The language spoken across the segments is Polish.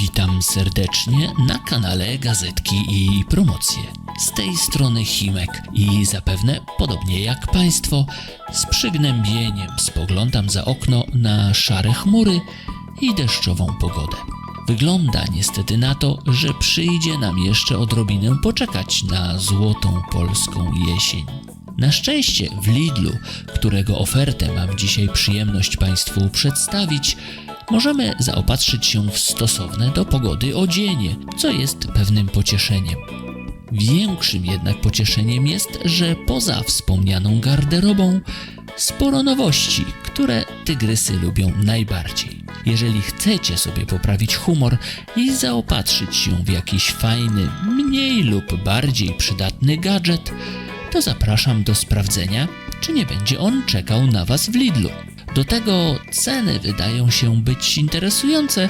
Witam serdecznie na kanale Gazetki i Promocje. Z tej strony Chimek i zapewne, podobnie jak Państwo, z przygnębieniem spoglądam za okno na szare chmury i deszczową pogodę. Wygląda niestety na to, że przyjdzie nam jeszcze odrobinę poczekać na złotą polską jesień. Na szczęście w Lidlu, którego ofertę mam dzisiaj przyjemność Państwu przedstawić, możemy zaopatrzyć się w stosowne do pogody odzienie, co jest pewnym pocieszeniem. Większym jednak pocieszeniem jest, że poza wspomnianą garderobą sporo nowości, które tygrysy lubią najbardziej. Jeżeli chcecie sobie poprawić humor i zaopatrzyć się w jakiś fajny, mniej lub bardziej przydatny gadżet, to zapraszam do sprawdzenia, czy nie będzie on czekał na Was w Lidlu. Do tego ceny wydają się być interesujące,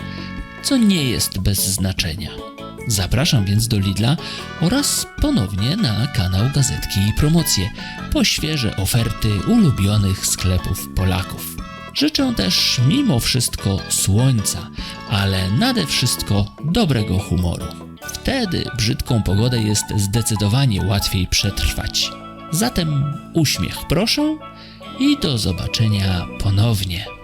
co nie jest bez znaczenia. Zapraszam więc do Lidla oraz ponownie na kanał Gazetki i Promocje po świeże oferty ulubionych sklepów Polaków. Życzę też mimo wszystko słońca, ale nade wszystko dobrego humoru. Wtedy brzydką pogodę jest zdecydowanie łatwiej przetrwać. Zatem uśmiech proszę i do zobaczenia ponownie.